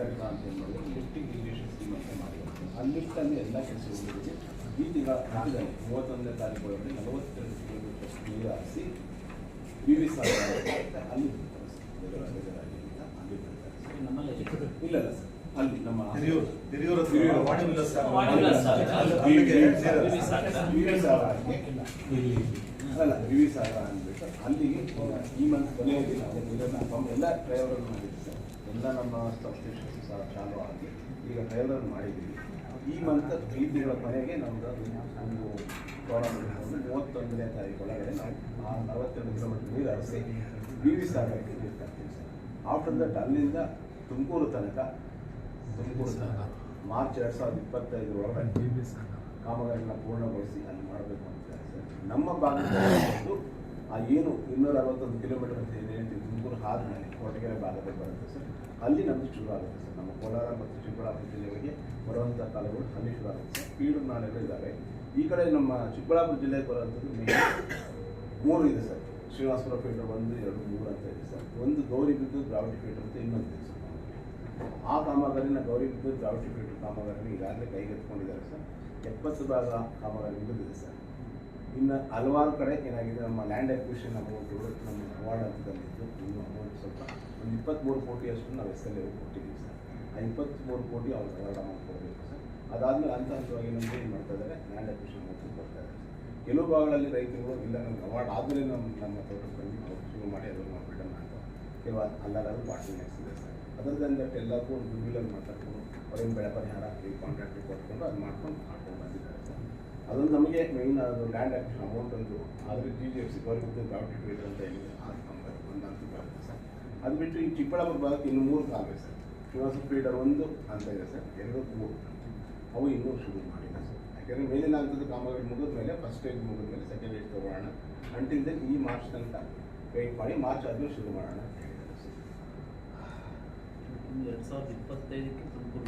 ಅಂತ ಮಾಡಿದ್ರು lifting irrigation scheme ಅಂತ ಮಾಡಿದ್ರು ಆ ಲಿಫ್ಟಲ್ಲಿ ಎಲ್ಲ ಕೆಲಸಗಳಿಗೆ ಈ ತಿಂಗಳ ಅಂತ್ಯದಲ್ಲಿ ಮೂವತ್ತೊಂದನೇ ತಾರೀಕು ಒಳಗಡೆ ನಲವತ್ತೆರಡು ಕಿಲೋಮೀಟರ್ ನೀರು ಹಾರಿಸಿ ವಿ ವಿ ಅಂತ ಅಲ್ಲಿ ಇಲ್ಲ ಇಲ್ಲ ಸರ್. ಅಲ್ಲಿ ನಮ್ಮ. ವಾಣಿ ವಿಲಾಸ ಅಲ್ಲ ವಿ ಸಾಗರ ಅಂದ್ಬಿಟ್ಟು ಅಲ್ಲಿಗೆ ಈ ಮಂತ್ ಕೊನೆಯ ದಿನ ಇದನ್ನು ಎಲ್ಲ ಡ್ರೈವರ್ ಮಾಡಿದ್ವಿ ಸರ್. ಎಲ್ಲ ನಮ್ಮ ಸಬ್ಸ್ಟೇಷನ್ಸ್ ಸಹ ಚಾಲೂ ಆಗಿ ಈಗ ಡ್ರೈವರ್ ಮಾಡಿದ್ದೀವಿ. ಈ ಮಂತ್ ಈ ತಿಂಗಳ ಕೊನೆಗೆ ನಮ್ದು ಒಂದು ಟೂರ್ನಮೆಂಟ್ ಒಂದು ಮೂವತ್ತೊಂದನೇ ತಾರೀಕು ಒಳಗಡೆ ನಾವು ಆ ನಲವತ್ತೆರಡು ಕಿಲೋಮೀಟರ್ ನೀರು ಹರಿಸಿ ವಿ ವಿ ಸಾಗರಕ್ಕೆ ನೀರು ತರ್ತೀವಿ ಸರ್. ಆಫ್ಟರ್ ದಟ್ ಅಲ್ಲಿಂದ ತುಮಕೂರು ತನಕ ತುಮಕೂರು ತನಕ ಮಾರ್ಚ್ ಎರಡು ಸಾವಿರದ ಇಪ್ಪತ್ತೈದರ ಒಳಗಡೆ ಕಾಮಗಾರಿನ ಪೂರ್ಣಗೊಳಿಸಿ ಅಲ್ಲಿ ಮಾಡಬೇಕು ಅಂತ ನಮ್ಮ ಭಾಗದಲ್ಲಿ ಆ ಏನು ಇನ್ನೂರ ಅರವತ್ತೊಂದು ಕಿಲೋಮೀಟರ್ ಅಂತ ಏನು ಹೇಳ್ತೀವಿ ತುಮಕೂರು ಹಾದಿನಲ್ಲಿ ಕೊರಟಗೆರೆ ಭಾಗದಲ್ಲಿ ಬರುತ್ತೆ ಸರ್. ಅಲ್ಲಿ ನಮಗೆ ಶುರು ಆಗುತ್ತೆ ಸರ್. ನಮ್ಮ ಕೋಲಾರ ಮತ್ತು ಚಿಕ್ಕಬಳ್ಳಾಪುರ ಜಿಲ್ಲೆಗಳಿಗೆ ಬರುವಂಥ ಕಾಲಗಳು ಅಲ್ಲಿ ಶುರು ಆಗುತ್ತೆ ಸರ್. ಪೀಡು ನಾಳೆಗಳು ಇದ್ದಾವೆ ಈ ಕಡೆ ನಮ್ಮ ಚಿಕ್ಕಬಳ್ಳಾಪುರ ಜಿಲ್ಲೆಗೆ ಬರುವಂಥದ್ದು ಮೂರು ಇದೆ ಸರ್. ಶ್ರೀನಿವಾಸಪುರ ಫೀಲ್ಡರ್ ಒಂದು, ಎರಡು, ಮೂರು ಅಂತ ಇದೆ ಸರ್. ಒಂದು ಗೌರಿ ಬಿದ್ದು ಗ್ರಾವಿಟಿ ಫೀಲ್ಡರ್ ಅಂತ ಇನ್ನೊಂದು ಇದೆ ಸರ್. ಆ ಕಾಮಗಾರಿನ ಗೌರಿ ಬಿದ್ದು ಗ್ರಾವಿಟಿ ಫೀಲ್ಡರ್ ಕಾಮಗಾರಿನ ಈಗಾಗಲೇ ಕೈಗೆತ್ತಿಕೊಂಡಿದ್ದಾರೆ ಸರ್. ಎಪ್ಪತ್ತು ಭಾಗ ಕಾಮಗಾರಿ ಮುಗಿದಿದೆ ಸರ್. ಇನ್ನು ಹಲವಾರು ಕಡೆ ಏನಾಗಿದೆ, ನಮ್ಮ ಲ್ಯಾಂಡ್ ಅಕ್ವಿಷನ್ ಅಮೌಂಟ್ಗಳು ನಮ್ಮ ಅವಾರ್ಡ್ ಹಂತದಲ್ಲಿದ್ದು ಇನ್ನು ಅಮೌಂಟ್ ಸ್ವಲ್ಪ, ಒಂದು ಇಪ್ಪತ್ತ್ಮೂರು ಕೋಟಿಯಷ್ಟು ನಾವು ಎಸ್ ಎಲ್ ಎ ಕೊಟ್ಟಿದ್ದೀವಿ ಸರ್. ಆ ಇಪ್ಪತ್ತ್ಮೂರು ಕೋಟಿ ಅವ್ರು ಅವಾರ್ಡ್ ಅಮೌಂಟ್ ಕೊಡಬೇಕು ಸರ್. ಅದಾದಮೇಲೆ ಹಂತ ಹಂತವಾಗಿ ನಮ್ಗೆ ಏನು ಮಾಡ್ತಾ ಇದ್ದಾರೆ ಲ್ಯಾಂಡ್ ಅಕ್ವಿಷನ್ ಅಮೌಂಟ್ ಕೊಡ್ತಾ ಇದ್ದಾರೆ ಕೆಲವು ಭಾಗಗಳಲ್ಲಿ ರೈತರು ಇಲ್ಲ, ನಮ್ಗೆ ಅವಾರ್ಡ್ ಆದಮೇಲೆ ನಮ್ಮ ನಮ್ಮ ತೋಟಕ್ಕೆ ಬಂದು ಶುರು ಮಾಡಿ ಅದನ್ನು ನಾವು ಬಿಡೋಣ ಅಂತ ಕೆಲವು ಅಲ್ಲಾರು ಬಾಟ್ಲಿ ಇದೆ ಸರ್. ಅದರದಿಂದ ಎಲ್ಲರಿಗೂ ಒಂದು ಗುಡ್ವಿಲಲ್ಲಿ ಮಾತಾಡ್ಕೊಂಡು ಅವ್ರೇನು ಬೆಳೆ ಪರಿಹಾರ ಈ ಕಾಂಟ್ರಾಕ್ಟ್ ಕೊಟ್ಕೊಂಡು ಅದು ಮಾಡ್ಕೊಂಡು ಮಾಡ್ಕೊಂಡು ಬಂದಿದ್ದಾರೆ. ಅದೊಂದು ನಮಗೆ ಮೇನ್ ಅದು ಲ್ಯಾಂಡ್ ಆಕ್ಷನ್ ಅಮೌಂಟ್ ಒಂದು ಆದರೆ G G F C government gravity field ಅಂತ ಏನಿದೆ ಒಂದು ಅಂತ ಬರುತ್ತೆ ಸರ್. ಅದು ಬಿಟ್ಟು ಈ ಚಿಕ್ಕಬಳ್ಳಾಪುರ ಭಾಗಕ್ಕೆ ಇನ್ನು ಮೂರು ಕಾಲುವೆ ಸರ್. ಶ್ರೀನಿವಾಸ ಫೀಡರ್ ಒಂದು ಅಂತ ಇದೆ ಸರ್. ಎರಡು ಮೂರು. ಅವು ಇನ್ನೂ ಶುರು ಮಾಡಿಲ್ಲ ಸರ್. ಯಾಕೆಂದರೆ ಮೇಲಿನ ಹಂತದ ಕಾಮಗಾರಿ ಮುಗಿದ ಮೇಲೆ ಫಸ್ಟ್ ಸ್ಟೇಜ್ ಮುಗಿದ ಮೇಲೆ ಸೆಕೆಂಡ್ ಸ್ಟೇಜ್ ತಗೊಳ್ಳೋಣ. ಅಂಟಿಲ್ ದೆನ್ ಈ ಮಾರ್ಚ್ ತನಕ ವೆಯ್ಟ್ ಮಾಡಿ ಮಾರ್ಚ್ ಆದಮೇಲೆ ಶುರು ಮಾಡೋಣ ಅಂತ ಸರ್. ಎರಡ್ ಸಾವಿರದ ಇಪ್ಪತ್ತೈದಕ್ಕೆ ತುಮಕೂರು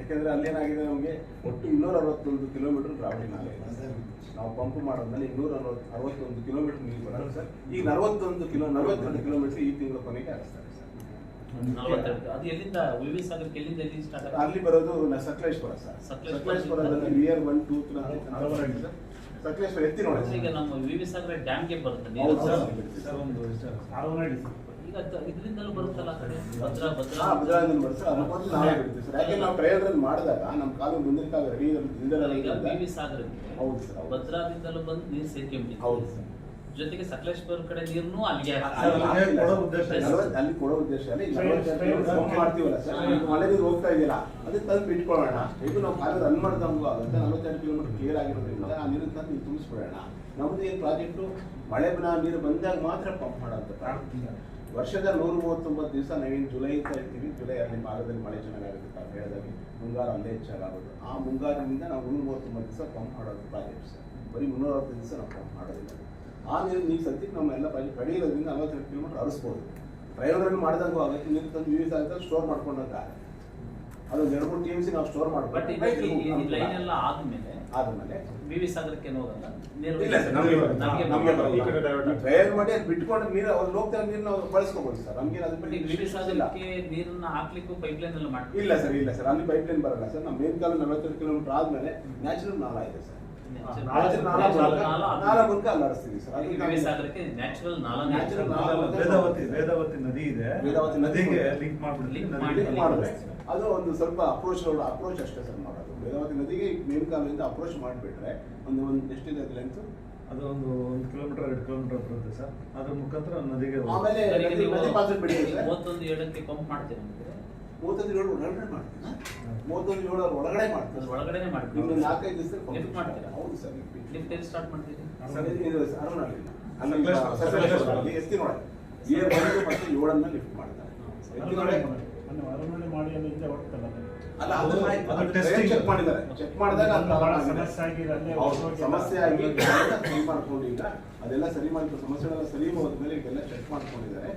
ಯಾಕೆಂದ್ರೆ ಅಲ್ಲೇನಾಗಿದೆ ನಮಗೆ ಒಟ್ಟು ಇನ್ನೂರ ಅರವತ್ತೊಂದು ಕಿಲೋಮೀಟರ್ ಟ್ರಾವೆಲಿಂಗ್ ಆಗಿದೆ. ನಾವು ಪಂಪ್ ಮಾಡೋದ್ಮೇಲೆ ಇನ್ನೂರ ಅರವತ್ತು ಅರವತ್ತೊಂದು ಕಿಲೋಮೀಟರ್ ನೀರು ಬರೋದು ಸರ್ ಈಗ ನಲವತ್ತೊಂದು ಕಿಲೋ ನಲವತ್ತೆರಡು ಕಿಲೋಮೀಟರ್ ಈ ತಿಂಗಳ ಕೊನೆಗೆ ಆಗ್ತಾರೆ ಸರ್ ಅಲ್ಲಿ ಬರೋದು Sakaleshwara sir Sakaleshwara. ಸಕಲೇಶ್ವರದಲ್ಲಿ we're one two three sir Sakaleshwara ಎತ್ತಿ ನೋಡಿ. ಈಗ ನಮ್ಮ ವಿ ವಿ ಸಾಗರ ಡ್ಯಾಮ್ಗೆ ಬರುತ್ತೆ ನೀರು ಸರ್. ಸರ್ ಒಂದು ಈಗ ಇದರಿಂದಲೂ ಬರುತ್ತಲ್ಲ ಆ ಕಡೆ? ಭದ್ರಾ ಭದ್ರಾ? ಹಾ ಭದ್ರಾಂಜಲಿ ಬರುತ್ತೆ. ಸರ್ ಅದಕ್ಕೆ ನಾವೇ ಬಿಡ್ತೀವಿ ಸರ್. ಯಾಕೆ ನಾವು ಟ್ರಯಲ್ ಮಾಡಿದಾಗ ನಮ್ಮ ಕಾಲು ಮುಂದಿನ ಕಾಲ ರೆಡಿ ಈಗ ವಿ ವಿ ಸಾಗರಕ್ಕೆ ಹೌದು ಸರ್ ಭದ್ರದಿಂದಲೂ ಭದ್ರಾದಿಂದಲೂ ಬಂದು ನೀರು ಸೇರ್ಕೊಂಡ್ಬಿಟ್ಟಿದೆ ಹೌದು ಸರ್. ಜೊತೆಗೆ ಸಕಲೇಶ್ವರ ಕಡೆ ನೀರ್ನು ಅಲ್ಲಿಗೆ ಅಲ್ಲಿ ಕೊಡೋ ಉದ್ದೇಶ ಮಾಡ್ತೀವಲ್ಲ ಸರ್? ಮಳೆ ನೀರು ಹೋಗ್ತಾ ಇದೆಯಲ್ಲ ಅದಕ್ಕೆ ತಂದು ಬಿಟ್ಕೊಳ್ಳೋಣ ಇದು ನಾವು ಕಾಲ ರನ್ ಮಾಡ್ದಂಗೂ ಆಗುತ್ತೆ. ನಲವತ್ತೆರಡು ಕಿಲೋಮೀಟರ್ ಕ್ಲಿಯರ್ ಆಗಿರೋದ್ರಿಂದ ಆ ನೀರು ತಂದು ನೀವು ತುಂಬಿಸ್ಬಿಡೋಣ. ನಮ್ದು ಏನು ಪ್ರಾಜೆಕ್ಟು ಮಳೆ ಬನ ನೀರು ಬಂದಾಗ ಮಾತ್ರ ಪಂಪ್ ಮಾಡೋದು. ಪ್ರಾಜೆಕ್ಟ್ ವರ್ಷದ ನೂರ ಮೂವತ್ತೊಂಬತ್ತು ದಿವಸ ನಾವೇನು ಜುಲೈ ಅಂತ ಹೇಳ್ತೀವಿ ಜುಲೈ ಅಲ್ಲಿ ಭಾಗದಲ್ಲಿ ಮಳೆ ಚೆನ್ನಾಗಿರುತ್ತೆ ಅಂತ ಹೇಳಿದಾಗೆ. ಮುಂಗಾರು ಅಲ್ಲೇ ಹೆಚ್ಚಾಗುತ್ತೆ ಆ ಮುಂಗಾರಿನಿಂದ ನಾವು ನೂರ ಮೂವತ್ತೊಂಬತ್ತು ದಿವಸ ಪಂಪ್ ಮಾಡೋದು ಪ್ರಾಜೆಕ್ಟ್ ಸರ್. ಬರೀ ಮುನ್ನೂರ ಅರವತ್ತು ದಿವಸ ನಾವು ಪಂಪ್ ಮಾಡೋದಿಲ್ಲ. ಆ ನೀರು ನೀವು ಸದ್ಯಕ್ಕೆ ನಮ್ಮ ಎಲ್ಲ ಪ್ರಾಜೆಕ್ಟ್ ಕಡೆ ಇರೋದ್ರಿಂದ ನಲವತ್ತೆರಡು ಕಿಲೋಮೀಟರ್ ಹರಿಸ್ಬೋದು. ಡ್ರೈವರನ್ನು ಮಾಡಿದಂಗೂ ಆಗುತ್ತೆ ನೀರು ತಂದು ಯೂಸ್ ಆಗುತ್ತೆ ಸ್ಟೋರ್ ಮಾಡ್ಕೊಂಡಂತ ಅದು ಎರಡು ಮೂರು ಟಿ ಎಂ ಸಿ ನಾವು ಸ್ಟೋರ್ ಬಟ್ ಮಾಡ್ಬೋದು ಈ ಲೈನ್ ಎಲ್ಲ ಆದ್ಮೇಲೆ ಆದ್ಮೇಲೆ ವಿ ವಿ ಸಾಗರಕ್ಕೆ ಹೋಗಲ್ಲ. ಟ್ರಯಲ್ ಮಾಡಿ ಬಿಟ್ಕೊಂಡು ನೀರು ಅವ್ರು ಹೋಗ್ತಾ ನೀರು ನಾವು ಬಳಸ್ಕೋಬೋದು ಸರ್. ನಮ್ಗೆ ಅದ್ರ ಬಗ್ಗೆ ಈ ವಿ ವಿ ಸಾಗರಕ್ಕೆ ನೀರನ್ನ ಹಾಕ್ಲಿಕ್ಕೂ ಪೈಪ್ ಲೈನ್ ಎಲ್ಲ ಮಾಡಿ ಇಲ್ಲ ಸರ್ ಇಲ್ಲ ಸರ್. ಅಲ್ಲಿ ಪೈಪ್ ಲೈನ್ ಬರಲ್ಲ ಸರ್. ನಮ್ಮ ಮೇನ್ ಕಾಲ ನಲವತ್ತೆರಡು ಕಿಲೋಮೀಟರ್ ಆದ್ಮೇಲೆ ನ್ಯಾಚುರಲ್ ನಾಲಾ ಇದೆ ಸರ್. ವೇದಾವತಿ ವೇದಾವತಿ ನದಿ ಇದೆ ವೇದಾವತಿ ನದಿಗೆ ಲಿಂಕ್ ಮಾಡ್ಬಿಡ್ತೀವಿ ಅದು ಒಂದು ಸ್ವಲ್ಪ ಅಪ್ರೋಚ್ ರೋಡ್ ಅಪ್ರೋಚ್ ಅಷ್ಟೇ ಸರ್ ಮಾಡೋದು ವೇದಾವತಿ ನದಿಗೆ ಮೇನ್ ಕಾಲಿಂದ ಅಪ್ರೋಚ್ ಮಾಡಿಬಿಟ್ರೆ ಒಂದು ಒಂದು ಎಷ್ಟಿದೆ ಅದು ಲೆಂತ್ ಅದು ಒಂದು ಒಂದು ಕಿಲೋಮೀಟರ್ ಎರಡು ಕಿಲೋಮೀಟರ್ ಬರುತ್ತೆ ಸರ್ ಅದ್ರ ಮುಖಾಂತರ ನದಿಗೆ. ಆಮೇಲೆ ನದಿ ಪಾತ್ರ ಮೂವತ್ತೊಂದು ಏಳಕ್ಕೆ ಪಂಪ್ ಅಂದ್ರೆ ಮೂವತ್ತೊಂದು ಏಳು ಒಳಗಡೆ ಮಾಡ್ತೀನಿ ಮೂವತ್ತೊಂದು ಏಳು ಒಳಗಡೆ ಮಾಡ್ತೀನಿ ಒಳಗಡೆ ಮಾಡ್ತೀನಿ ಇನ್ನು ಮಾಡ್ತೀವಿ ನಾಲ್ಕೈದು ದಿವಸದಲ್ಲಿ ಲಿಫ್ಟ್ ಮಾಡ್ತೀರಾ? ಹೌದು ಸರ್ ಲಿಫ್ಟ್ ಎಲ್ಲಿ ಸ್ಟಾರ್ಟ್ ಮಾಡ್ತೀರಿ? ಸರ್ ಇದು- ಇದು ಅರುಣಲ್ಲಿ ಅಲ್ಲಿ. ಎತ್ತಿ ನೋಡಿ. ಏಳು ಬಂದು ಮತ್ತು ಏಳನ್ನ ಲಿಫ್ಟ್ ಮಾಡ್ತಾರೆ. ಎತ್ತಿ ನೋಡಿ. ಮಾಡಿ ಅಲ್ಲಿ ಹಿಂದೆ ಹೊರಟಲ್ಲ ಅಲ್ಲ. ಅದು testing. ಚೆಕ್ ಮಾಡಿದ್ದಾರೆ. ಚೆಕ್ ಮಾಡಿದಾಗ. ಸಮಸ್ಯೆ ಹೌದು, ಸಮಸ್ಯೆ ಆಗಿ ಅದೆಲ್ಲ ಸರಿ ಮಾಡ್ಕೊಂಡು ಈಗ ಅದೆಲ್ಲ ಸರಿ ಮಾಡಿ ಸಮಸ್ಯೆಗಳೆಲ್ಲ ಸರಿ ಹೋದ್ಮೇಲೆ ಇದೆಲ್ಲ ಚೆಕ್ ಮಾಡ್ಕೊಂಡಿದ್ದಾರೆ.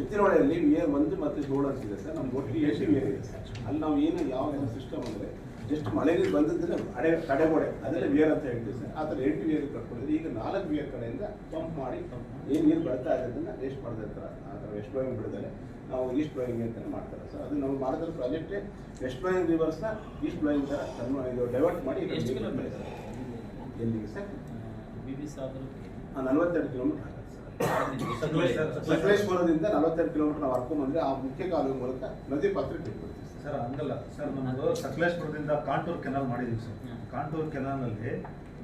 ಎತ್ತಿನೊಳೆಯಲ್ಲಿ ವಿಯರ್ ಒಂದು ಮತ್ತೆ ಅಂತ ಇದೆ ಸರ್. ನಮ್ಗೆ ಒಟ್ಟು ಸಿ ವಿಯರ್ ಇದೆ ಸರ್. ಅಲ್ಲಿ ನಾವು ಏನು ಯಾವ ಏನು ಸಿಸ್ಟಮ್ ಅಂದರೆ ಜಸ್ಟ್ ಮಳೆ ನೀರು ಬಂದದ್ದನ್ನ ಅಡೆ ತಡೆಗೋಡೆ. ಅದೆಲ್ಲ ವಿಯರ್ ಅಂತ ಹೇಳ್ತೀವಿ ಸರ್. ಆ ಥರ ಎಂಟು ವಿಯರ್ ಕಟ್ಕೊಂಡಿದ್ದೆ ಈಗ ನಾಲ್ಕು ವಿಯರ್ ಕಡೆಯಿಂದ ಪಂಪ್ ಮಾಡಿ ಏನು ನೀರು ಬರ್ತಾ ಇದೆ ಅದನ್ನ ವೇಸ್ಟ್ ಮಾಡ್ತಾ ಇರ್ತಾರೆ. ಆ ಥರ ಎಷ್ಟು ಬಾಯಿಂಗ್ ಬಿಡ್ತಾರೆ. ನಾವು ಈಸ್ಟ್ ಫ್ಲೋಯಿಂಗ್ ಅಂತಲೇ ಮಾಡ್ತಾರೆ ಸರ್. ಅದು ನಾವು ಮಾಡಿದ್ರೆ ಪ್ರಾಜೆಕ್ಟೇ ವೆಸ್ಟ್ ಫ್ಲೋಯಿಂಗ್ ರಿವರ್ಸ್ನ ಈಸ್ಟ್ ಫ್ಲೋಯಿಂಗ್ ಥರ ತನ್ನ ಇದು ಡೈವರ್ಟ್ ಮಾಡಿ ಎಲ್ಲಿಗೆ ಸರ್? ಬಿ ಬಿ ಸಾಗರ ನಲ್ವತ್ತೆರಡು ನಲವತ್ತೆರಡು ಕಿಲೋಮೀಟರ್ ನಲವತ್ತೆಂಟು ನಲವತ್ತೆರಡು ಕಿಲೋಮೀಟರ್ ನಾವು ಹರ್ಕೊಂಬಂದ್ರೆ ಆ ಮುಖ್ಯ ಕಾಲುವೆ ಮೂಲಕ ನದಿ ಪಾತ್ರಕ್ಕೆ ಬಿಟ್ಬಿಡ್ತೀವಿ ಸರ್. ಹಂಗಲ್ಲ. ಸರ್ ನಮ್ಮದು ಸಕಲೇಶ್ಪುರದಿಂದ ಕಾಂಟೂರ್ ಕೆನಾಲ್ ಮಾಡಿದೀವಿ sir. Contour ಕೆನಾಲ್ನಲ್ಲಿ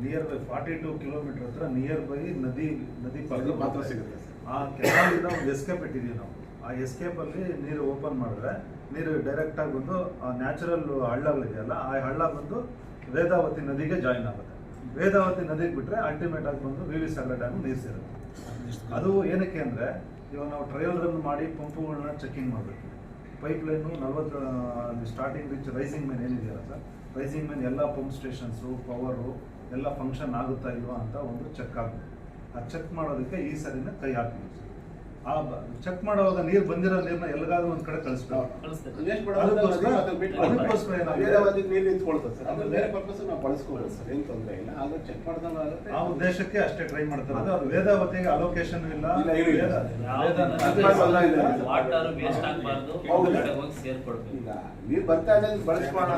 near by forty two kilometre ಹತ್ರ ನಿಯರ್ ಬೈ ನದಿ ನದಿ ಪಾತ್ರ ಮಾತ್ರ ಪಾತ್ರ ಸಿಗುತ್ತೆ. ಆ ಕೆನಾಲಿಂದ ಒಂದು ಎಸ್ಕೇಪ್ ಇಟ್ಟಿದ್ದೀವಿ ನಾವು. ಆ ಎಸ್ಕೇಪ್ ಅಲ್ಲಿ ನೀರು ಓಪನ್ ಮಾಡಿದ್ರೆ ನೀರು ಡೈರೆಕ್ಟ್ ಆಗಿ ಬಂದು ಆ ನ್ಯಾಚುರಲ್ ಹಳ್ಳಗಳಿದೆಯಲ್ಲ ಆ ಹಳ್ಳ ಬಂದು ವೇದಾವತಿ ನದಿಗೆ ಜಾಯಿನ್ ಆಗುತ್ತೆ. ವೇದಾವತಿ ನದಿಗೆ ಬಿಟ್ರೆ ಅಲ್ಟಿಮೇಟ್ ಆಗಿ ಬಂದು ವಿ ವಿ ಸಾಗರ ಡ್ಯಾಮ್ ನೀರು ಸೇರುತ್ತೆ. ಅದು ಏನಕ್ಕೆ ಅಂದರೆ, ಇವಾಗ ನಾವು ಟ್ರಯಲ್ ರನ್ ಮಾಡಿ ಪಂಪುಗಳನ್ನ ಚೆಕಿಂಗ್ ಮಾಡಬೇಕು. ಪೈಪ್ ಲೈನು ಅಲ್ಲಿ ಸ್ಟಾರ್ಟಿಂಗ್ ರಿಚ್ ರೈಸಿಂಗ್ ಮೇನ್ ಏನಿದೆಯಲ್ಲ ಸರ್ ರೈಸಿಂಗ್ ಮೇನ್ ಎಲ್ಲ ಪಂಪ್ ಸ್ಟೇಷನ್ಸು ಪವರು ಎಲ್ಲ ಫಂಕ್ಷನ್ ಆಗುತ್ತಾ ಇಲ್ವಾ ಅಂತ ಒಂದು ಚೆಕ್ ಆಗಬೇಕು. ಆ ಚೆಕ್ ಮಾಡೋದಕ್ಕೆ ಈ ಸರಿನ ಕೈ ಸರ್ ಆ ಚೆಕ್ ಮಾಡುವಾಗ ನೀರು ಬಂದಿರೋ ನೀರನ್ನ ಎಲ್ಲಿಗಾದ್ರೂ ಒಂದ್ ಕಡೆ ಕಳಿಸ್ಬೇಕು. ಆ ಉದ್ದೇಶಕ್ಕೆ ಅಷ್ಟೇ ಟ್ರೈ ಮಾಡ್ತಾರೆ. ಅದು ವೇದಾವತಿಗೆ ಅಲೋಕೇಶನ್ ಇಲ್ಲ. ನೀರು ಬರ್ತಾ ಇದೆ ಬಳಸ್ಕೊಳ್ಳೋಣ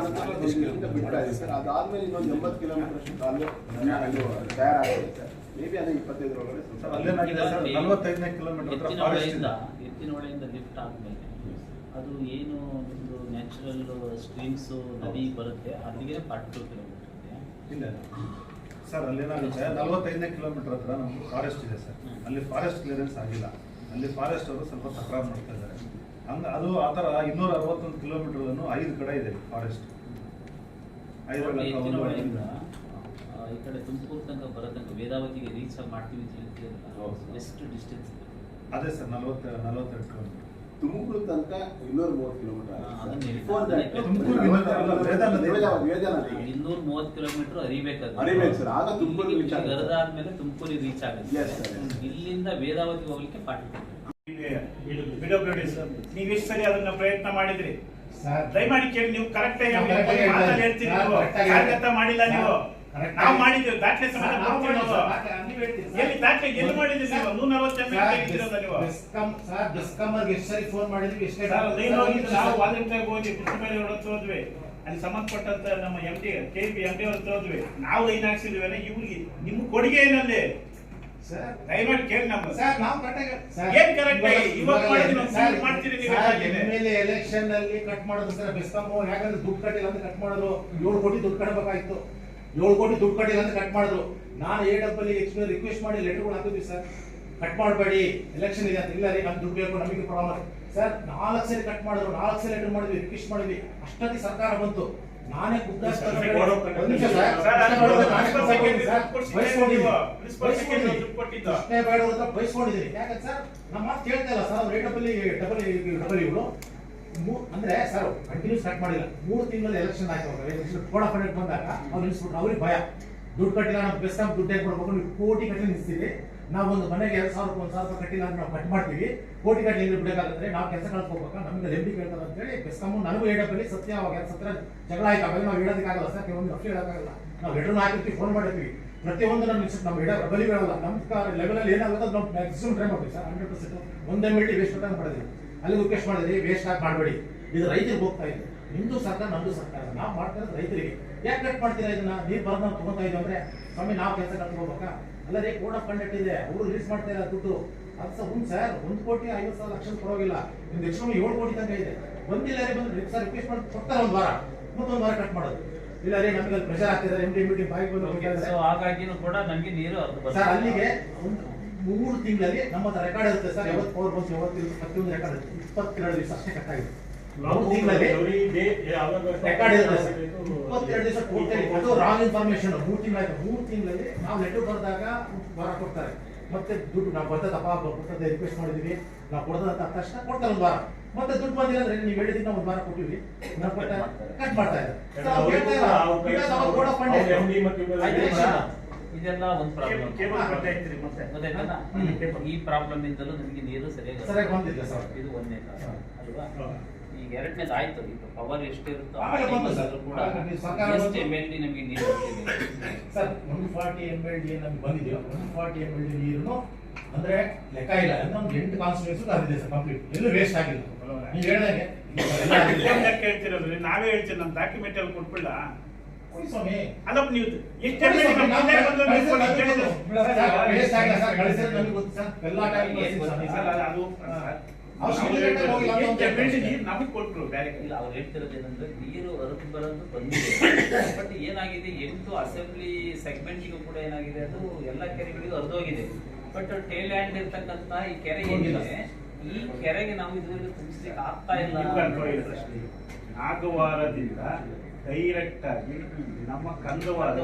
ಬಿಡ್ತಾ ಇದೆ ಸರ್. ಅದಾದ್ಮೇಲೆ ಇನ್ನೊಂದು ಎಂಬತ್ತು ಕಿಲೋಮೀಟರ್ ಅಷ್ಟು ಕಾಲು ಅಲ್ಲಿ ತಯಾರಾಗಿದೆ ಸರ್. ಮೇ ಬಿ ಅದೇ ಇಪ್ಪತ್ತೈದರೊಳಗಡೆ ಸರ್, ಅಲ್ಲೇನಾಗಿದೆ ಸರ್ ನಲವತ್ತೈದನೇ ಕಿಲೋಮೀಟರ್ ಹತ್ರ ಎತ್ತಿನ ಫಾರೆಸ್ಟ್ ಹೊಳೆಯಿಂದ ಇದೆ. ಎತ್ತಿನ ಲಿಫ್ಟ್ ಆದ್ಮೇಲೆ ಅದು ಏನು ಒಂದು ನ್ಯಾಚುರಲ್ ಸ್ಟ್ರೀಮ್ಸು ನದಿ ಬರುತ್ತೆ ಅಲ್ಲಿಗೆ ಪಾರ್ಟ್ ಟು ಕಿಲೋಮೀಟರ್ ಇದೆ. ಇಲ್ಲ ಸರ್ ಅಲ್ಲೇನಾಗುತ್ತೆ ನಲವತ್ತೈದನೇ ಕಿಲೋಮೀಟರ್ ಹತ್ರ ನಮ್ಗೆ ಫಾರೆಸ್ಟ್ ಇದೆ ಸರ್. ಅಲ್ಲಿ ಫಾರೆಸ್ಟ್ ಕ್ಲಿಯರೆನ್ಸ್ ಆಗಿಲ್ಲ. ಅಲ್ಲಿ ಫಾರೆಸ್ಟ್ ಅವರು ಸ್ವಲ್ಪ ತಕರಾರು ಮಾಡ್ತಾ ಇದ್ದಾರೆ. ಹಂಗ ಅದು ಆ ಥರ ಇನ್ನೂರ ಅರವತ್ತೊಂದು ಕಿಲೋಮೀಟರ್ ಐದು ಕಡೆ ಇದೆ ಫಾರೆಸ್ಟ್ ಐದು ನೋಡಿ, ಎತ್ತಿನ ಹೊಳೆಯಿಂದ ಆ, ಈ ಕಡೆ ತುಮಕೂರು ತನಕ ಬರೋ ತನಕ ವೇದಾವತಿಗೆ ರೀಚ್ ಮಾಡ್ತೀವಿ ಅಂತ. ಎಷ್ಟು ಡಿಸ್ಟೆನ್ಸ್ ಅದೇ ಸರ್ ನಲವತ್ತ ನಲವತ್ತೆರಡು ಕಿಲೋಮೀಟರ್ ತುಮಕೂರು ತನಕ ಇನ್ನೂರ ಮೂವತ್ತು ಕಿಲೋಮೀಟರ್ ಇನ್ನೂರ-. ಮೂವತ್ತು ಕಿಲೋಮೀಟರ್ ಅರಿಬೇಕಾದ್ರೆ ಅರಿಬೇಕು ಸರ್, ಆಗ ತುಮಕೂರು. ಗರದಾದ್ಮೇಲೆ ತುಮಕೂರಿಗೆ ರೀಚ್ ಆಗುತ್ತೆ. ಇಲ್ಲಿಂದ ವೇದಾವತಿ ಹೋಗ್ಲಿಕ್ಕೆ ಪಾಠ ಬಿಡಬ್ಲ್ಯೂಡಿ ಸರ್ ನೀವು ಎಷ್ಟು ಸರಿ ಅದನ್ನ ಪ್ರಯತ್ನ ಮಾಡಿದ್ರಿ. ಸರ್. ದಯಮಾಡಿ ಕೇಳಿ ನೀವು ಕರೆಕ್ಟ್ ಆಗಿ ಮಾತಲ್ಲಿ ಹೇಳ್ತೀರಿ ಮಾಡಿಲ್ಲ ನೀವು. ನಾವು ಮಾಡಿದ್ದೇವೆ. ದಾಖಲೆ ಸಮೇತ ನಾವು. ಎಲ್ಲಿ ದಾಖಲೆ ಎಲ್ಲಿ ಮಾಡಿದ್ದೀರಿ ನೀವು? ನೂರ ನಲವತ್ತು ಎಂ ಸರ್, ತೆಗೆದಿರೋದಾ ನೀವು? ಎಷ್ಟು ಸರಿ ಫೋನ್ ಮಾಡಿದ್ವಿ ಎಷ್ಟೇ ಸರ್, ನೀನು ನಾವು ಹೋಗಿ ಕೃಷಿ ಮೇಲೆ ಹೊರತು ಹೋದ್ವಿ. ಅಲ್ಲಿ ಸಂಬಂಧಪಟ್ಟಂತ ನಮ್ಮ M D K P M D ಹೊರತು ಹೋದ್ವಿ. ನಾವು ಲೈನ್ ಹಾಕ್ಸಿದ್ವಿ ಇವ್ರಿಗೆ ನಿಮ್ಮ ಕೊಡುಗೆ ಏನಲ್ಲಿ ಸರ್ ದಯಮಾಡಿ ಕೇಳಿ ನಮ್ಮ ಸರ್ ನಾವು ಕರೆಕ್ಟಾಗಿ ಸರ್ ಏನ್ correct ಆಗಿ? ಇವಾಗ ನಾವು ಮಾಡ್ತೀರಿ ನೀವು ಎಲೆಕ್ಷನ್ ಅಲ್ಲಿ ಕಟ್ ಮಾಡೋದು ಸರ್ ಬೆಸ್ಕಾಂ ಯಾಕಂದ್ರೆ ದುಡ್ಡು ಕಟ್ಟಿಲ್ಲ ಅಂದ್ರೆ ಕಟ್ ಮಾಡೋದು ಏಳು ಕೋಟಿ ದುಡ್ಡು ಕಟ್ಟಬೇಕಾಯ್ತು ಏಳು ಕೋಟಿ ದುಡ್ಡು ಕಟ್ಟಿಲ್ಲ ಅಂತ ಕಟ್ ಮಾಡಿದ್ರು. ನಾನು ಎ ಡಬ್ಬಲ್ ಎಕ್ಸ್ ರಿಕ್ವೆಸ್ಟ್ ಮಾಡಿ ಲೆಟರ್ಗಳು ಹಾಕಿದ್ವಿ ಸರ್ ಕಟ್ ಮಾಡಬೇಡಿ ಎಲೆಕ್ಷನ್ ಇದೆ ಅಂತ. ಇಲ್ಲ ರೀ ನಮ್ಗೆ ದುಡ್ಡು ಬೇಕು ನಮಗೆ ಪ್ರಾಬ್ಲಮ್ ಸರ್ ನಾಲ್ಕು ಸರಿ ಕಟ್ ಮಾಡಿದ್ರು ನಾಲ್ಕು ಸರಿ ಲೆಟರ್ ಮಾಡಿದ್ವಿ ರಿಕ್ವೆಸ್ಟ್ ಮಾಡಿದ್ವಿ. ಅಷ್ಟೊತ್ತಿ ಸರ್ಕಾರ ಬಂತು. ನಾನೇ ಹತ್ರ ಬೈಸ್ಕೊಂಡಿದ್ದೀನಿ. ಯಾಕಂದ್ರೆ ಸರ್ ನಮ್ಮ ಮಾತು ಕೇಳ್ತಾ ಇಲ್ಲ ಸರ್ ಡಬಲ್ ಡಬಲ್ ಡಬಲ್ ಇವರು. ಅಂದ್ರೆ ಸರ್ ಕಂಟಿನ್ಯೂ ಸ್ಟಾರ್ಟ್ ಮಾಡಿಲ್ಲ. ಮೂರು ತಿಂಗಳು ಎಲೆಕ್ಷನ್ ಆಯ್ತು ಕೋಡ್ ಆಫ್ ಕಂಡಕ್ಟ್ ಬಂದಾಗ ಅವ್ರು ನಿಲ್ಸ್ಬಿಟ್ರು ಅವ್ರಿಗೆ ಭಯ. ದುಡ್ಡು ಕಟ್ಟಿಲ್ಲ, ನಾವು ಬೆಸ್ಟ್ ದುಡ್ಡು ಹೇಗೆ ಕೊಡ್ಬೇಕು. ನೀವು ಕೋಟಿ ಕಟ್ಟಿ ನಿಲ್ಸ್ತೀವಿ ನಾವು ಒಂದು ಮನೆಗೆ ಎರಡು ಸಾವಿರ ಒಂದು ಸಾವಿರ ರೂಪಾಯಿ ಕಟ್ಟಿಲ್ಲ ಅಂದ್ರೆ ನಾವು ಕಟ್ ಮಾಡ್ತೀವಿ. ಕೋಟಿ ಕಟ್ಟಿ ಇಲ್ಲಿ ನಾವು ಕೆಲಸ ಕಳ್ಕೋಬೇಕು ನಮ್ಗೆ ಲೆಂಬಿ ಕೇಳ್ತಾರೆ ಅಂತ ಹೇಳಿ ಬೆಸ್ಕಾಮು ನನಗೂ ಹೇಳಪ್ಪಲ್ಲಿ ಸತ್ಯ ಅವಾಗ ಎರಡು ಜಗಳ ಆಯ್ತು. ಅವಾಗ ನಾವು ಹೇಳೋದಕ್ಕಾಗಲ್ಲ ಸರ್. ಕೆಲವೊಂದು ಅಷ್ಟು ಹೇಳೋಕ್ಕಾಗಲ್ಲ. ನಾವು ರಿಟರ್ನ್ ಹಾಕಿರ್ತೀವಿ ಫೋನ್ ಮಾಡಿರ್ತೀವಿ. ಪ್ರತಿಯೊಂದು ನಮ್ಮ ನಮ್ಮ ಇಡ ಬಲಿ ಬೇಡಲ್ಲ ನಮ್ಮ ಲೆವೆಲಲ್ಲಿ ಏನಾಗುತ್ತೆ ನಾವು ಮ್ಯಾಕ್ಸಿಮಮ್ ಟ್ರೈ ಮಾಡ್ತೀವಿ ಸರ್. ಹಂಡ್ರೆಡ್ ಪರ್ಸೆಂಟ್ ಒಂದೇ ಮಿಲ್ಟಿ ವೇಸ್ಟ್ ಮಾಡಿದ್ವಿ ಅಲ್ಲಿ ರಿಕ್ವೆಸ್ಟ್ ಮಾಡಿದ್ರಿ ವೇಸ್ಟ್ ಆಗಿ ಮಾಡಬೇಡಿ. ಇದು ರೈತರಿಗೆ ಹೋಗ್ತಾ ಇದೆ. ನಿಮ್ದು ಸರ್ಕಾರ ನಮ್ದು ಸರ್ಕಾರ. ನಾವು ಮಾಡ್ತಾ ಇರೋದು ರೈತರಿಗೆ. ಯಾಕೆ ಕಟ್ ಮಾಡ್ತೀರಾ ಇದನ್ನ? ನೀರು ಬರೋದು ನಾವು ತಗೋತಾ ಇದ್ದೀವಿ ಅಂದ್ರೆ ಸ್ವಾಮಿ ನಾವು ಕೆಲಸ ಕಟ್ಕೋಬೇಕಾ ಅಲ್ಲ ರೀ ಕೋಡ್ ಆಫ್ ಕಂಡಕ್ಟ್ ಇದೆ. ಅವರು ರಿಲೀಸ್ ಮಾಡ್ತಾ ಇಲ್ಲ ದುಡ್ಡು. ಅದು ಸಹ ಹ್ಞೂ ಸರ್ ಒಂದು ಕೋಟಿ ಐವತ್ತು ಸಾವಿರ ಲಕ್ಷ ಪರವಾಗಿಲ್ಲ. ನಿಮ್ದು ಎಷ್ಟು ಏಳು ಕೋಟಿ ತನಕ ಇದೆ. ಬಂದಿಲ್ಲ ರೀ ಬಂದು ಸರ್ ರಿಕ್ವೆಸ್ಟ್ ಮಾಡಿ ಕೊಡ್ತಾರೆ ಒಂದು ವಾರ. ಮತ್ತೊಂದು ವಾರ ಕಟ್ ಮಾಡೋದು. ಇಲ್ಲ ರೀ ನಮಗೆ ಅಲ್ಲಿ ಪ್ರೆಷರ್ ಆಗ್ತಿದ್ದಾರೆ ಎಂ ಡಿ ಮೀಟಿಂಗ್ ಬಾಯಿಗೆ ಬಂದು ಹೋಗಿ. ಸೊ ಹಾಗಾಗಿನೂ ಕೂಡ ನಮಗೆ ನೀರು ಸರ್ ಅಲ್ಲಿಗೆ ಒಂದು ಮೂರು ತಿಂಗಳಲ್ಲಿ ನಮ್ಮ ರೆಕಾರ್ಡ್ ಇರುತ್ತೆ ಸರ್. ಯಾವತ್ತು ಪವರ್ ಬಂತು ಯಾವತ್ತು ಪ್ರತಿಯೊಂದು ರೆಕಾರ್ಡ್ ಇರುತ್ತೆ. ಇಪ್ಪತ್ತೆರಡು ದಿವಸ ಅಷ್ಟೇ ಕಟ್ಟಾಗಿದೆ ಮೂರು ತಿಂಗಳಲ್ಲಿ ರೆಕಾರ್ಡ್ ಇರುತ್ತೆ ಸರ್. ಇಪ್ಪತ್ತೆರಡು ದಿವಸ ಟೋಟಲಿ ಅದು ರಾಂಗ್ ಇನ್ಫಾರ್ಮೇಶನ್ ಮೂರು ತಿಂಗಳಾಯ್ತು. ಮೂರು ತಿಂಗಳಲ್ಲಿ ನಾವು ಲೆಟರ್ ಬರೆದಾಗ ಬರ ಕೊಡ್ತಾರೆ. ಮತ್ತೆ ದುಡ್ಡು ನಾವು ಬರ್ತದಪ್ಪ ಕೊಡ್ತದೆ ರಿಕ್ವೆಸ್ಟ್ ಮಾಡಿದೀವಿ. ನಾವು ಕೊಡ್ತದಂತ ತಕ್ಷಣ ಕೊಡ್ತಾರೆ ಒಂದು ವಾರ. ಮತ್ತೆ ದುಡ್ಡು ಬಂದಿಲ್ಲ ಅಂದ್ರೆ ನೀವು ಹೇಳಿದ್ರೆ ನಾವು ಕೊಟ್ಟಿವಿ ಕಟ್ ಮಾಡ್ತಾ ಇದ್ದಾರೆ. ಇದೆಲ್ಲ ಒಂದು ಪ್ರಾಬ್ಲಮ್ ಗೊತ್ತಾಯ್ತಲ್ಲ ಈ ಪ್ರಾಬ್ಲಮ್ ಇಂದಲೂ ನಮಗೆ ನೀರು ಸರಿಯಾಗಿ ಸರಿಯಾಗಿ ಬಂದಿಲ್ಲ ಸರ್. ಇದು ಒಂದೇ ಕಾರಣ ಅಲ್ವಾ. ಈಗ ಎರಡನೇದು ಆಯ್ತು. ಈಗ ಪವರ್ ಎಷ್ಟಿರುತ್ತೋ. ಕೂಡ ಎಷ್ಟು. ಎಂ ಎಲ್ ಡಿ ನಮಗೆ ನೀರು? Sir one forty M L D ನಮ್ಗೆ ಬಂದಿದೆಯೋ one forty M L D ನೀರು ಅಂದ್ರೆ ಲೆಕ್ಕ ಇಲ್ಲ. ಅಂದ್ರೆ ಒಂದು ಎಂಟು ಕಾನ್ಸ್ಟಿಟ್ಯೂನ್ಸಿ ಅದಿದೆ ಸರ್ ಕಂಪ್ಲೀಟ್ ಎಲ್ಲೂ ವೇಸ್ಟ್ ಆಗಿಲ್ಲ. ನೀವು ಹೇಳ್ದಂಗೆ ನಾವೇ ಹೇಳ್ತೀವಿ. ನಮ್ಮ ಡಾಕ್ಯುಮೆಂಟ್ ಅಲ್ಲಿ ಕೊಟ್ಬಿಡ ಅಲ್ಲಪ್ಪ ನೀವು ಎಷ್ಟು ನಮ್ಗೆ ಕೊಟ್ರು ಬೇರೆ ಇಲ್ಲ ಅವ್ರು ಹೇಳ್ತಿರೋದು ಏನಂದ್ರೆ ನೀರು ಹೊರತು ಬರೋದು ಬಂದಿದೆ. ಬಟ್ ಏನಾಗಿದೆ? ಎಂಟು ಅಸೆಂಬ್ಲಿ ಸೆಗ್ಮೆಂಟ್ಗೂ ಕೂಡ ಏನಾಗಿದೆ? ಅದು ಎಲ್ಲ ಕೆರೆಗಳಿಗೂ ಹರಿದೋಗಿದೆ. ಬಟ್ ಟೇಲ್ ಹ್ಯಾಂಡ್ ಇರ್ತಕ್ಕಂತ ಈ ಕೆರೆ ಏನಿದೆ ಈ ಕೆರೆಗೆ ನಾವು ಇದುವರೆಗೂ ತುಂಬಿಸ್ಲಿಕ್ಕೆ ಆಗ್ತಾ ಇಲ್ಲ ಅಂತ ವಾರದಿಂದ ಪ್ರಶ್ನೆ. ನಾಗವಾರದಿಂದ ಡೈರೆಕ್ಟ್ ಆಗಿ ನಮ್ಮ ಕಂದವಾರು.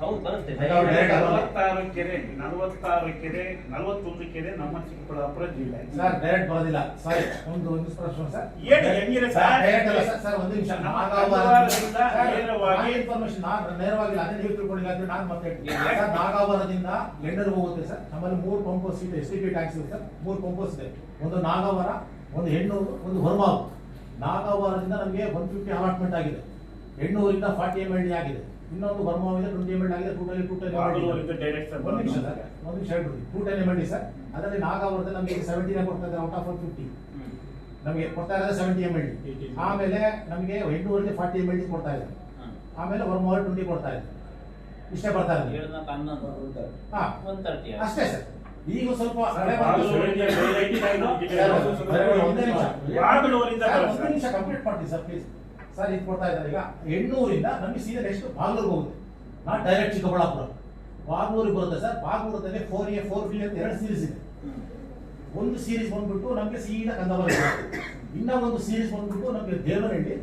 ಹೌದು ಬರುತ್ತೆ. ನಲವತ್ತಾರು ಕೆರೆ ನಲವತ್ತಾರು ಕೆರೆ ನಲವತ್ತೊಂದು ಕೆರೆ ನಮ್ಮ ಚಿಕ್ಕಬಳ್ಳಾಪುರ ಜಿಲ್ಲೆ. ಸರ್ ಡೈರೆಕ್ಟ್ ಬರೋದಿಲ್ಲ. ಸಾರಿ ಒಂದು ಒಂದು ಪ್ರಶ್ನೆ ಸರ್. ಹೇಳಿ, ಹೆಂಗಿದೆ ಸರ್? ಡೈರೆಕ್ಟ್ ಅಲ್ಲ ಸರ್. ಸರ್ ಒಂದು ನಿಮಿಷ. ನಮ್ಮ ನಾಗಾವರದಿಂದ ನೇರವಾಗಿ- ಇನ್ಫಾರ್ಮೇಶನ್ ನಾನು ನೇರವಾಗಿ ಅದೇ ನೀವು ತಿಳ್ಕೊಂಡಿಲ್ಲ ಅಂದ್ರೆ ನಾನು ಮತ್ತೆ. ಸರ್ ನಾಗಾವರದಿಂದ ಎಂಡರ್ ಹೋಗುತ್ತೆ ಸರ್. ನಮ್ಮಲ್ಲಿ ಮೂರು ಪಂಪೋಸ್ ಇದೆ ಎಸ್ ಟಿ ಪಿ ಟ್ಯಾಂಕ್ಸ್ ಇದೆ ಸರ್. ಮೂರು ಪಂಪೋಸ್ ಇದೆ. ಒಂದು ನಾಗಾವರ ಒಂದು ಹೆಣ್ಣೂರು ಒಂದು ಹೊರಮಾವು ನಾಗಾವರದಿಂದ ನಮಗೆ ಒನ್ ಫಿಫ್ಟಿ ಅಲಾಟ್ಮೆಂಟ್ ಆಗಿದೆ. ಹೆಣ್ಣೂರಿಂದ ಫಾರ್ಟಿ ಎಂ ಎಲ್ ಡಿ ಆಗಿದೆ. ಇನ್ನೊಂದು ಬರ್ಮಾವಿದೆ ಟ್ವೆಂಟಿ ಎಂ ಎಲ್ ಆಗಿದೆ ಟೋಟಲಿ ಟೂ ಟೆನ್ ಒಂದು ನಿಮಿಷ ಸರ್ ಒಂದು ನಿಮಿಷ ಹೇಳ್ಬಿಡಿ. Two ten M L D sir ಅದರಲ್ಲಿ ನಾಗಾವರದಲ್ಲಿ ನಮಗೆ ಸೆವೆಂಟಿನ ಕೊಡ್ತಾ ಇದ್ದಾರೆ ಔಟ್ ಆಫ್ ಒನ್ ಫಿಫ್ಟಿ. ನಮಗೆ ಕೊಡ್ತಾ ಇರೋದೇ ಸೆವೆಂಟಿ ಎಂ ಎಲ್ ಡಿ ಆಮೇಲೆ ನಮಗೆ ಹೆಣ್ಣೂರಿಗೆ ಫಾರ್ಟಿ ಎಂ ಎಲ್ ಡಿ ಕೊಡ್ತಾ ಇದ್ದಾರೆ. ಆಮೇಲೆ ವರ್ಮೋರ್ ಟ್ವೆಂಟಿ ಕೊಡ್ತಾ ಇದ್ದಾರೆ. ಇಷ್ಟೇ ಬರ್ತಾ ಇದೆ ಅಷ್ಟೇ ಸರ್. ಈಗ ಸ್ವಲ್ಪ ಒಂದೇ ನಿಮಿಷ. ಒಂದೇ ನಿಮಿಷ. ಕಂಪ್ಲೀಟ್ ಮಾಡ್ತೀನಿ ಸರ್ ಪ್ಲೀಸ್ ಸರ್ ಇದು ಕೊಡ್ತಾ ಇದ್ದಾರೆ. ಈಗ ಹೆಣ್ಣೂರಿಂದ ನಮಗೆ ಸೀದಾ ನೆಕ್ಸ್ಟ್ ಬಾಗ್ಲೂರ್ಗೆ ಹೋಗುತ್ತೆ. ನಾ ಡೈರೆಕ್ಟ್ ಚಿಕ್ಕಬಳ್ಳಾಪುರ. ಬಾಗ್ಲೂರಿಗೆ ಬರುತ್ತೆ ಸರ್. ಬಾಗ್ಲೂರದಲ್ಲಿ ಫೋರ್ ಎ ಫೋರ್ ಬಿ ಅಂತ ಎರಡು ಸೀರೀಸ್ ಇದೆ. ಒಂದು ಸೀರೀಸ್ ಬಂದ್ಬಿಟ್ಟು ನಮಗೆ ಸೀದಾ ಕಂದಬಲ ಇನ್ನ ಒಂದು ಸೀರೀಸ್ ಬಂದ್ಬಿಟ್ಟು ನಮಗೆ ದೇವನಹಳ್ಳಿ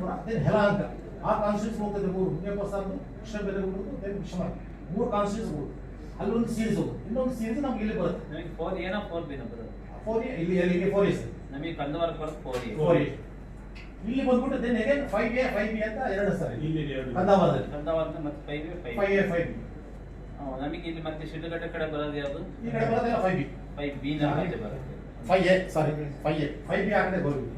ಕೂಡ ದೆನ್ ಅಂತ ಆ ಕಾನ್ಸ್ಟಿಟ್ಯೂನ್ಸ್ ಹೋಗ್ತದೆ ಮೂರು. ಸರ್ ಕೃಷ್ಣ ಬೆದರಗುಂಟು ದೆನ್ ವಿಶ್ವನಾಥ. ಮೂರು ಕಾನ್ಸ್ಟಿಟ್ಯೂನ್ಸ್ ಹೋಗುತ್ತೆ. ಅಲ್ಲೊಂದು ಸೀರೀಸ್ ಹೋಗುತ್ತೆ. ಇನ್ನೊಂದು ಸೀರೀಸ್ ನಮ್ಗೆ ಇಲ್ಲಿ ಬರುತ್ತೆ. ನಮಗೆ ಫೋರ್ ಏನೋ ಫೋರ್ ಬಿ ಬರೋದು ಫೋರ್ ಇಲ್ಲಿ ಎಲ್ಲಿಗೆ? ಫೋರ್ ಎಸ್ ನಮಗೆ ಕಂದವರ ಬರೋದು ಫೋರ್ ಎ ಫೋರ್ ಎ ಇಲ್ಲಿ ಬಂದ್ಬಿಟ್ಟು then again five A five B ಅಂತ ಎರಡು ಸರ್. ಇಲ್ಲಿ ಎರಡು. ಕಂದಾವರದಲ್ಲಿ. ಕಂದವಾರ ಮತ್ತೆ five A five five A five B ನಮಗೆ ಇಲ್ಲಿ ಮತ್ತೆ ಶಿಡ್ಲಘಟ್ಟ ಕಡೆ ಬರೋದು ಯಾವುದು? ಈ ಕಡೆ ಬರೋದೆಲ್ಲ ಫೈವ್ ಬಿ ಫೈವ್ ಬಿ ನ ಬರುತ್ತೆ. Five A sorry five A five B ಆಗದೆ ಗೋಲ್ಬಿ